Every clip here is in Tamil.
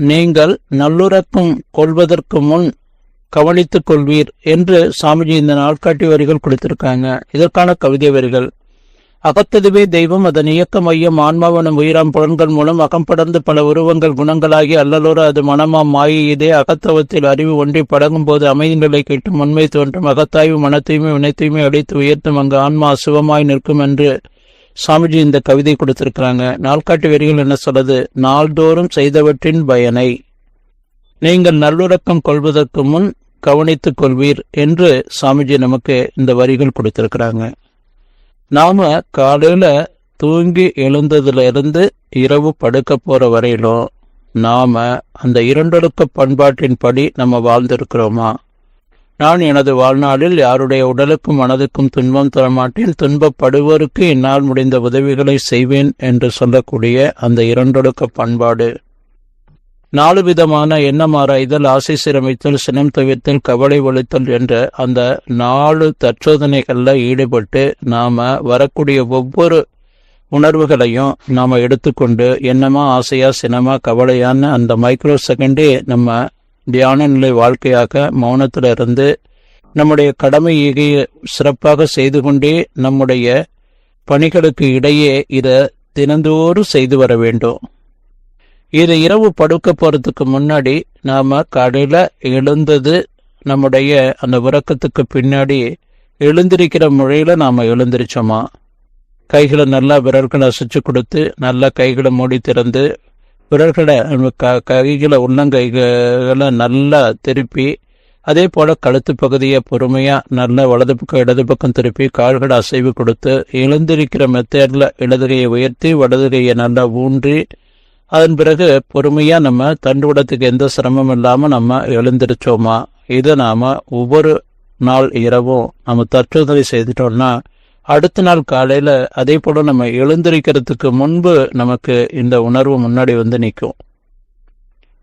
நீங்கள் நல்லுறக்கம் கொள்வதற்கு முன் கவனித்துக் கொள்வீர் என்று சாமிஜி இந்த நாட்காட்டி வரிகள் கொடுத்திருக்காங்க. இதற்கான கவிதை வரிகள். அகத்ததுவே தெய்வம் அதன் இயக்க மையம் ஆன்மாவனம் உயிராம் புலன்கள் மூலம் அகம்படர்ந்து பல உருவங்கள் குணங்களாகி அல்லலோர அது மனமாம் மாயை. இதே அகத்தவத்தில் அறிவு ஒன்றி படங்கும் போது அமைதி நிலை கேட்டும் உண்மை தோன்றும். அகத்தாய்வு மனத்தையுமே வினைத்தையுமே அடித்து உயர்த்தும். அங்கு ஆன்மா அசுவமாய் நிற்கும் என்று சாமிஜி இந்த கவிதை கொடுத்திருக்கிறாங்க. நாள்காட்டு வரிகள் என்ன சொல்லுது? நாள்தோறும் செய்தவற்றின் பயனை. நீங்கள் நல்லுறக்கம் கொள்வதற்கு முன் கவனித்துக் கொள்வீர் என்று சாமிஜி நமக்கு இந்த வரிகள் கொடுத்திருக்கிறாங்க. நாம காலையில தூங்கி எழுந்ததுல இருந்து இரவு படுக்க போற வரையிலும் நாம அந்த இரண்டொடுக்க பண்பாட்டின்படி நம்ம வாழ்ந்திருக்கிறோமா? நான் எனது வாழ்நாளில் யாருடைய உடலுக்கும் மனதுக்கும் துன்பம் தரமாட்டேன். துன்பப்படுவோருக்கு என்னால் முடிந்த உதவிகளை செய்வேன் என்று சொல்லக்கூடிய அந்த இரண்டொடுக்க பண்பாடு. நாலு விதமான எண்ணம் ஆராய்தல் ஆசை சிரமித்தல் சினம் தவிர்த்தல் கவலை ஒழித்தல் என்ற அந்த நாலு தற்சோதனைகளில் ஈடுபட்டு நாம் வரக்கூடிய ஒவ்வொரு உணர்வுகளையும் நாம் எடுத்துக்கொண்டு என்னமா ஆசையா சினமா கவலையான அந்த மைக்ரோ செகண்டே நம்ம தியான நிலை வாழ்க்கையாக மௌனத்தில் இருந்து நம்முடைய கடமையை சிறப்பாக செய்து கொண்டே நம்முடைய பணிகளுக்கு இடையே இதை தினந்தோறும் செய்து வர வேண்டும். இது இரவு படுக்க போறதுக்கு முன்னாடி நாம கடையில் எழுந்தது நம்முடைய அந்த உறக்கத்துக்கு பின்னாடி எழுந்திருக்கிற முறையில நாம எழுந்திரிச்சோமா? கைகளை நல்லா விரல்களை அசைச்சு கொடுத்து நல்லா கைகளை மூடி திறந்து விரல்களை க கைகளை உள்ளங்கைகளை நல்லா திருப்பி அதே போல் கழுத்து பகுதியை பொறுமையாக நல்லா வலது பக்கம் இடது பக்கம் திருப்பி கால்களை அசைவு கொடுத்து எழுந்திருக்கிற மெத்தேடில் இடதுகையை உயர்த்தி வலதுகையை நல்லா ஊன்றி அதன் பிறகு பொறுமையாக நம்ம தண்டுவிடத்துக்கு எந்த சிரமம் இல்லாமல் நம்ம எழுந்திருச்சோமா? இதை நாம் ஒவ்வொரு நாள் இரவும் நம்ம தற்சோதனை செய்துட்டோம்னா அடுத்த நாள் காலையில் அதே போல நம்ம எழுந்திருக்கிறதுக்கு முன்பு நமக்கு இந்த உணர்வு முன்னாடி வந்து நிற்கும்.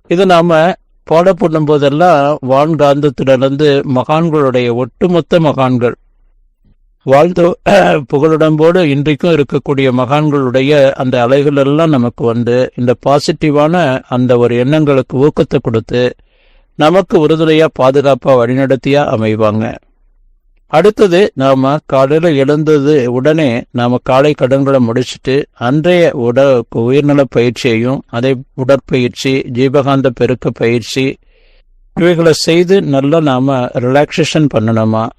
இது நாம் பாட பண்ணும் போதெல்லாம் வான்காந்தத்திலிருந்து மகான்களுடைய ஒட்டுமொத்த மகான்கள் வாழ்ந்த புகழுடம்போடு இன்றைக்கும் இருக்கக்கூடிய மகான்களுடைய அந்த அலைகள் எல்லாம் நமக்கு வந்து இந்த பாசிட்டிவான அந்த ஒரு எண்ணங்களுக்கு ஊக்கத்தை கொடுத்து நமக்கு உறுதுணையாக பாதுகாப்பாக வழிநடத்தியா அமைவாங்க. அடுத்தது நாம காலையில எழுந்தது உடனே நாம காலை கடன்களை முடிச்சுட்டு அன்றைய உட உயிர்நல பயிற்சியையும் அதை உடற்பயிற்சி ஜீவகாந்த பெருக்க பயிற்சி இவைகளை செய்து நல்லா நாம ரிலாக்ஸேஷன் பண்ணணுமா?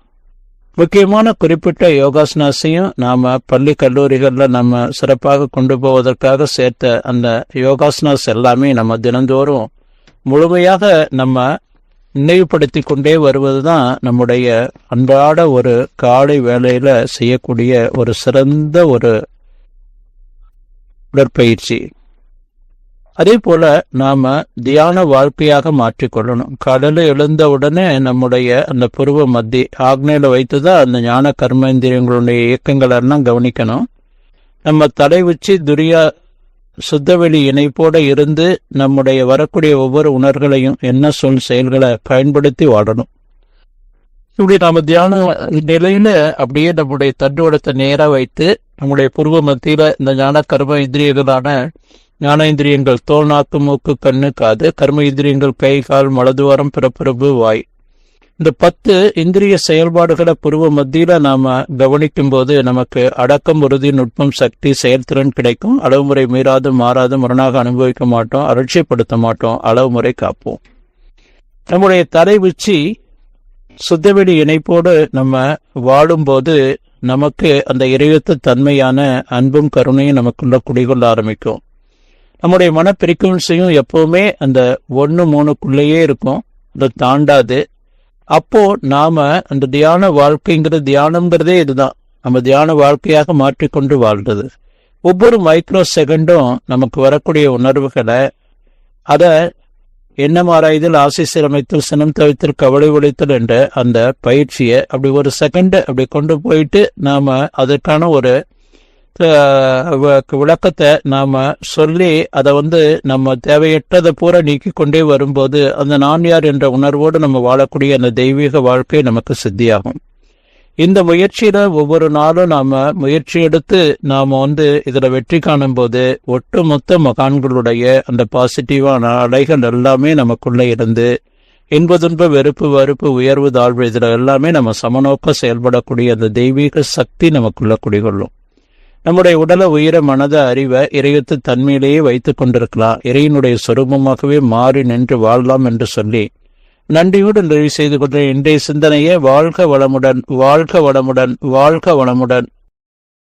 முக்கியமான குறிப்பிட்ட யோகாசனாசையும் நாம பள்ளி கல்லூரிகளில் நம்ம சிறப்பாக கொண்டு போவதற்காக சேர்த்த அந்த யோகாசனாஸ் எல்லாமே நம்ம தினந்தோறும் முழுமையாக நம்ம நினைவுபடுத்தி கொண்டே வருவதுதான் நம்முடைய அன்றாட ஒரு காலை வேலையில செய்யக்கூடிய ஒரு சிறந்த ஒரு உடற்பயிற்சி. அதே போல நாம தியான வாழ்க்கையாக மாற்றிக்கொள்ளணும். கடலில் எழுந்த உடனே நம்முடைய அந்த புருவ மத்தி ஆக்னையில வைத்துதான் அந்த ஞான கர்மேந்திரியங்களுடைய இயக்கங்கள் எல்லாம் கவனிக்கணும். நம்ம தலை உச்சி துரியா சுத்தவெளி இணைப்போட இருந்து நம்முடைய வரக்கூடிய ஒவ்வொரு உணர்வுகளையும் என்ன சொல் செயல்களை பயன்படுத்தி வாடணும் இப்படி நாம தியான நிலையில அப்படியே நம்முடைய தண்டுவடத்தை நேரா வைத்து நம்முடைய புருவ மத்தியில இந்த ஞான கர்ம இந்திரியங்களான ஞானேந்திரியங்கள் தோல் நாக்கு மூக்கு கண்ணு காது கர்ம இந்திரியங்கள் கை கால் மலதுவாரம் பிறப்பிறப்பு வாய். இந்த பத்து இந்திரிய செயல்பாடுகளை புருவ மத்தியில நாம கவனிக்கும் போது நமக்கு அடக்கம் உறுதி நுட்பம் சக்தி செயல்திறன் கிடைக்கும். அளவுமுறை மீறாது மாறாது முரணாக அனுபவிக்க மாட்டோம் அலட்சியப்படுத்த மாட்டோம். அளவுமுறை காப்போம். நம்முடைய தலை உச்சி சுத்தவெளி இணைப்போடு நம்ம வாழும்போது நமக்கு அந்த இறையத்த தன்மையான அன்பும் கருணையும் நமக்குள்ள குடிகொள்ள ஆரம்பிக்கும். நம்முடைய மன பிரிக்குவன்சியும் எப்பவுமே அந்த ஒன்று மூணுக்குள்ளேயே இருக்கும். அதை தாண்டாது. அப்போ நாம அந்த தியான வாழ்க்கைங்கிற தியானம்ங்கிறதே இதுதான். நம்ம தியான வாழ்க்கையாக மாற்றிக்கொண்டு வாழ்றது. ஒவ்வொரு மைக்ரோ செகண்டும் நமக்கு வரக்கூடிய உணர்வுகளை அதை என்ன எண்ணமாராய்தல் ஆசை சீரமைத்தல் சினம் தவித்தல் கவலை ஒழித்தல் என்ற அந்த பயிற்சியை அப்படி ஒரு செகண்ட் அப்படி கொண்டு போயிட்டு நாம அதற்கான ஒரு விளக்கத்தை நாம் சொல்லி அதை வந்து நம்ம தேவையற்றதை பூரா நீக்கி கொண்டே வரும்போது அந்த நான் யார் என்ற உணர்வோடு நம்ம வாழக்கூடிய அந்த தெய்வீக வாழ்க்கை நமக்கு சித்தியாகும். இந்த முயற்சியில ஒவ்வொரு நாளும் நாம முயற்சி எடுத்து நாம வந்து இதுல வெற்றி காணும் போது ஒட்டுமொத்த மகான்களுடைய அந்த பாசிட்டிவான அலைகள் எல்லாமே நமக்குள்ள இருந்து இன்ப துன்ப வெறுப்பு வெறுப்பு உயர்வு தாழ்வு இதுல எல்லாமே நம்ம சமநோக்க செயல்படக்கூடிய அந்த தெய்வீக சக்தி நமக்குள்ள குடிகொள்ளும். நம்முடைய உடலை உயிர மனத அறிவை இறையத்து தன்மையிலேயே வைத்துக் கொண்டிருக்கலாம் இறையினுடைய சொரூபமாகவே மாறி நின்று வாழலாம் என்று சொல்லி நன்றியோடு நிறைவு செய்து கொண்ட இன்றைய சிந்தனையே வாழ்க வளமுடன் வாழ்க வளமுடன் வாழ்க வளமுடன்.